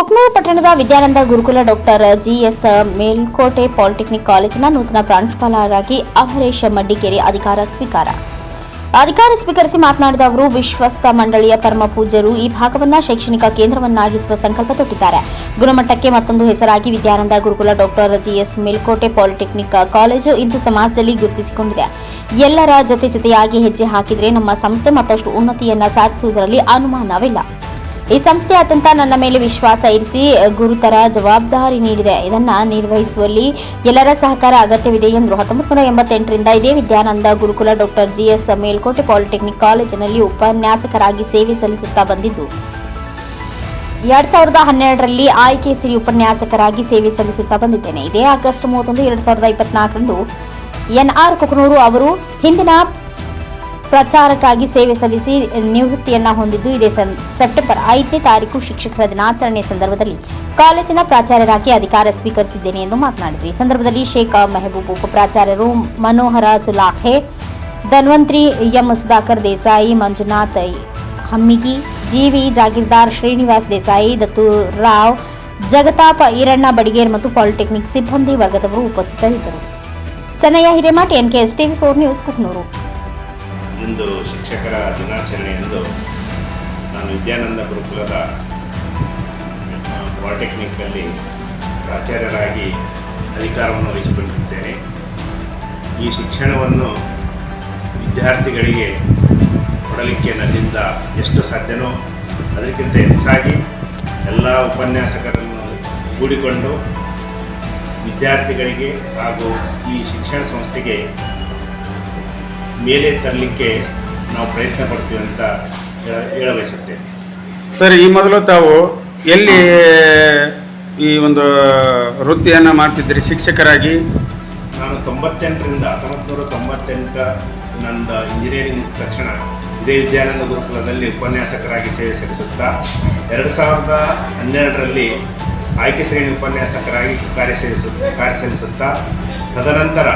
ಕುಕ್ನೂರು ಪಟ್ಟಣದ Vidyananda Gurukula doctor GS Melkote polytechnic ಕಾಲೇಜಿನ ನೂತನ ಪ್ರಾಂಶುಪಾಲರಾಗಿ ಅಮರೇಶ್ ಮಡ್ಡಿಕೇರಿ ಅಧಿಕಾರ ಸ್ವೀಕಾರ. ಅಧಿಕಾರ ಸ್ವೀಕರಿಸಿ ಮಾತನಾಡಿದ ಅವರು ವಿಶ್ವಸ್ತ ಮಂಡಳಿಯ ಪರಮ ಪೂಜ್ಯರು ಈ ಭಾಗವನ್ನ ಶೈಕ್ಷಣಿಕ ಕೇಂದ್ರವನ್ನಾಗಿಸುವ ಸಂಕಲ್ಪ ತೊಟ್ಟಿದ್ದಾರೆ. ಗುಣಮಟ್ಟಕ್ಕೆ ಮತ್ತೊಂದು ಹೆಸರಾಗಿ Vidyananda Gurukula doctor GS Melkote polytechnic college ಇಂದು ಸಮಾಜದಲ್ಲಿ ಗುರುತಿಸಿಕೊಂಡಿದೆ. ಎಲ್ಲರ ಜೊತೆ ಜೊತೆಯಾಗಿ ಹೆಜ್ಜೆ ಹಾಕಿದರೆ ನಮ್ಮ ಸಂಸ್ಥೆ ಮತ್ತಷ್ಟು ಉನ್ನತಿಯನ್ನ ಸಾಧಿಸುವುದರಲ್ಲಿ ಅನುಮಾನವಿಲ್ಲ. ಈ ಸಂಸ್ಥೆ ಅತ್ಯಂತ ನನ್ನ ಮೇಲೆ ವಿಶ್ವಾಸ ಇರಿಸಿ ಗುರುತರ ಜವಾಬ್ದಾರಿ ನೀಡಿದೆ. ಇದನ್ನು ನಿರ್ವಹಿಸುವಲ್ಲಿ ಎಲ್ಲರ ಸಹಕಾರ ಅಗತ್ಯವಿದೆ ಎಂದರು ಹತ್ತೊಂಬತ್ತು ನೂರ ಎಂಬತ್ತೆಂಟರಿಂದ ಇದೇ Vidyananda Gurukula doctor GS Melkote polytechnic ಕಾಲೇಜಿನಲ್ಲಿ ಉಪನ್ಯಾಸಕರಾಗಿ ಸೇವೆ ಸಲ್ಲಿಸುತ್ತಾ ಬಂದಿದ್ದು. ಎರಡ್ ಸಾವಿರದ ಹನ್ನೆರಡರಲ್ಲಿ ಆಯ್ಕೆ ಸಿರಿ ಉಪನ್ಯಾಸಕರಾಗಿ ಸೇವೆ ಸಲ್ಲಿಸುತ್ತಾ ಬಂದಿದ್ದೇನೆ. ಇದೇ ಆಗಸ್ಟ್ ಮೂವತ್ತೊಂದು, ಎರಡ್ ಸಾವಿರದ ಇಪ್ಪತ್ನಾಲ್ಕರಂದು ಎನ್ಆರ್ ಕುಕನೂರು ಅವರು ಹಿಂದಿನ ಪ್ರಚಾರಕ್ಕಾಗಿ ಸೇವೆ ಸಲ್ಲಿಸಿ ನಿವೃತ್ತಿಯನ್ನ ಹೊಂದಿದ್ದು ಇದೇ ಸೆಪ್ಟೆಂಬರ್ ಐದನೇ ತಾರೀಕು ಶಿಕ್ಷಕರ ದಿನಾಚರಣೆ ಸಂದರ್ಭದಲ್ಲಿ. ಕಾಲೇಜಿನ ಪ್ರಾಚಾರ್ಯರಾಗಿ ಅಧಿಕಾರ ಸ್ವೀಕರಿಸಿದ್ದೇನೆ ಎಂದು ಮಾತನಾಡಿದರು. ಈ ಸಂದರ್ಭದಲ್ಲಿ ಶೇಖ್ ಮೆಹಬೂಬ್ ಉಪಪ್ರಾಚಾರ್ಯರು ಮನೋಹರ ಸುಲಾಖೆ, ಧನ್ವಂತ್ರಿ ಎಂ ಸುಧಾಕರ್ ದೇಸಾಯಿ, ಮಂಜುನಾಥ್ ಹಮ್ಮಿಗಿ, ಜಿವಿ ಜಾಗೀರ್ದಾರ್ ಶ್ರೀನಿವಾಸ್ ದೇಸಾಯಿ ದತ್ತುರಾವ್ ಜಗತಾಪ ಈರಣ್ಣ ಬಡಿಗೇರ್ ಮತ್ತು ಪಾಲಿಟೆಕ್ನಿಕ್ ಸಿಬ್ಬಂದಿ ವರ್ಗದವರು ಉಪಸ್ಥಿತರಿದ್ದರು. Chennaiah Hiremath NKS TV four news, Kuknur. ಇಂದು ಶಿಕ್ಷಕರ ದಿನಾಚರಣೆಯಂದು ನಾನು ವಿದ್ಯಾನಂದ ಗುರುಕುಲದ ಪಾಲಿಟೆಕ್ನಿಕ್ಕಲ್ಲಿ ಪ್ರಾಚಾರ್ಯರಾಗಿ ಅಧಿಕಾರವನ್ನು ವಹಿಸಿಕೊಂಡಿದ್ದೇನೆ. ಈ ಶಿಕ್ಷಣವನ್ನು ವಿದ್ಯಾರ್ಥಿಗಳಿಗೆ ಕೊಡಲಿಕ್ಕೆ ನನ್ನಿಂದ ಎಷ್ಟು ಸಾಧ್ಯನೋ ಅದಕ್ಕಿಂತ ಹೆಚ್ಚಾಗಿ ಎಲ್ಲ ಉಪನ್ಯಾಸಕರನ್ನು ಕೂಡಿಕೊಂಡು ವಿದ್ಯಾರ್ಥಿಗಳಿಗೆ ಹಾಗೂ ಈ ಶಿಕ್ಷಣ ಸಂಸ್ಥೆಗೆ ಮೇಲೆ ತರಲಿಕ್ಕೆ ನಾವು ಪ್ರಯತ್ನ ಪಡ್ತೀವಿ ಅಂತ ಹೇಳ ಹೇಳಬಯಸುತ್ತೇನೆ. ಸರ್ ಈ ಮೊದಲು ತಾವು ಎಲ್ಲಿ ಈ ಒಂದು ವೃತ್ತಿಯನ್ನು ಮಾಡ್ತಿದ್ದೀರಿ? ಶಿಕ್ಷಕರಾಗಿ? ನಾನು ತೊಂಬತ್ತೆಂಟರಿಂದ ಹತ್ತೊಂಬತ್ತು ನೂರ ತೊಂಬತ್ತೆಂಟ ನಂದ ಇಂಜಿನಿಯರಿಂಗ್ ಮುಗಿದ ತಕ್ಷಣ ಇದೇ ವಿದ್ಯಾನಂದ ಗುರುಕುಲದಲ್ಲಿ ಉಪನ್ಯಾಸಕರಾಗಿ ಸೇವೆ ಸಲ್ಲಿಸುತ್ತಾ ಎರಡು ಸಾವಿರದ ಹನ್ನೆರಡರಲ್ಲಿ ಆಯ್ಕೆ ಶ್ರೇಣಿ ಉಪನ್ಯಾಸಕರಾಗಿ ಕಾರ್ಯ ಸಲ್ಲಿಸು ಕಾರ್ಯ ಸಲ್ಲಿಸುತ್ತಾ ತದನಂತರ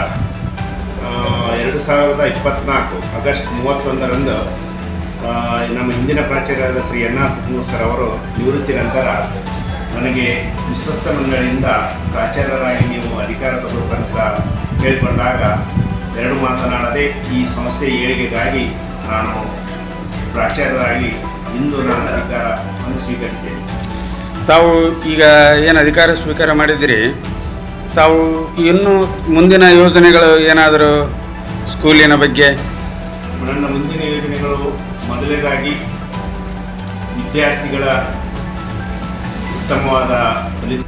ಎರಡು ಸಾವಿರದ ಇಪ್ಪತ್ತ್ನಾಲ್ಕು ಆಗಸ್ಟ್ ಮೂವತ್ತೊಂದರಂದು ನಮ್ಮ ಹಿಂದಿನ ಪ್ರಾಚಾರ್ಯರಾದ ಶ್ರೀ ಎನ್ ಆರ್ ಸರ್ ಅವರು ನಿವೃತ್ತಿ ನಂತರ ನನಗೆ ವಿಶ್ವಸ್ತ ಮಂಡಳಿಯಿಂದ ಪ್ರಾಚಾರ್ಯರಾಗಿ ನೀವು ಅಧಿಕಾರ ತಗೋಬೇಕಂತ ಹೇಳಿಕೊಂಡಾಗ ಎರಡು ಮಾತನಾಡದೆ ಈ ಸಂಸ್ಥೆಯ ಏಳಿಗೆಗಾಗಿ ನಾನು ಪ್ರಾಚಾರ್ಯರಾಗಿ ಇಂದು ನಾನು ಅಧಿಕಾರವನ್ನು ಸ್ವೀಕರಿಸಿದ್ದೇನೆ. ತಾವು ಈಗ ಏನು ಅಧಿಕಾರ ಸ್ವೀಕಾರ ಮಾಡಿದ್ದೀರಿ? ತಾವು ಇನ್ನು ಮುಂದಿನ ಯೋಜನೆಗಳು ಏನಾದರೂ ಸ್ಕೂಲಿನ ಬಗ್ಗೆ? ನನ್ನ ಮುಂದಿನ ಯೋಜನೆಗಳು ಮೊದಲನೇದಾಗಿ ವಿದ್ಯಾರ್ಥಿಗಳ ಉತ್ತಮವಾದ ಫಲಿತ